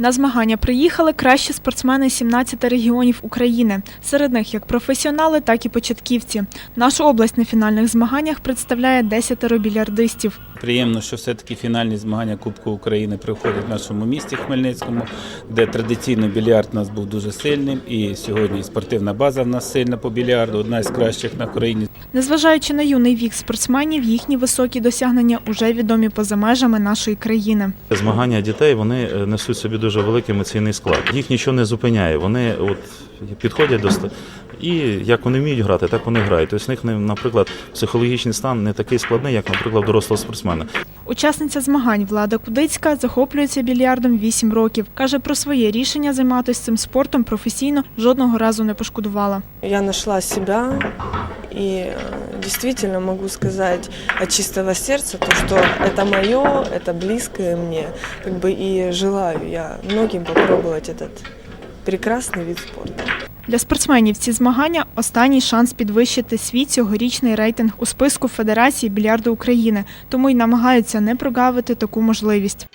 На змагання приїхали кращі спортсмени 17 регіонів України. Серед них як професіонали, так і початківці. Нашу область на фінальних змаганнях представляє 10 більярдистів. Приємно, що все-таки фінальні змагання Кубку України проходять в нашому місті Хмельницькому, де традиційно більярд у нас був дуже сильним. І сьогодні спортивна база в нас сильна по більярду, одна із кращих на Україні. Незважаючи на юний вік спортсменів, їхні високі досягнення уже відомі поза межами нашої країни. Змагання дітей вони е, несуть собі дуже великий емоційний склад. Їх нічого не зупиняє. Вони от підходять до ста- і як вони вміють грати, так вони грають. Тобто в них, не- наприклад, психологічний стан не такий складний, як, наприклад, дорослого спортсмена. Учасниця змагань Влада Кудицька захоплюється більярдом 8 років. Каже, про своє рішення займатися цим спортом професійно жодного разу не пошкодувала. Я нашла себя и э, действительно могу сказать от чистого сердца то, что это мое, это близкое мне, как бы и желаю я многим попробовать этот прекрасный вид спорта. Для спортсменів ці змагання останній шанс підвищити свій цьогорічний рейтинг у списку Федерації більярду України, тому й намагаються не прогавити таку можливість.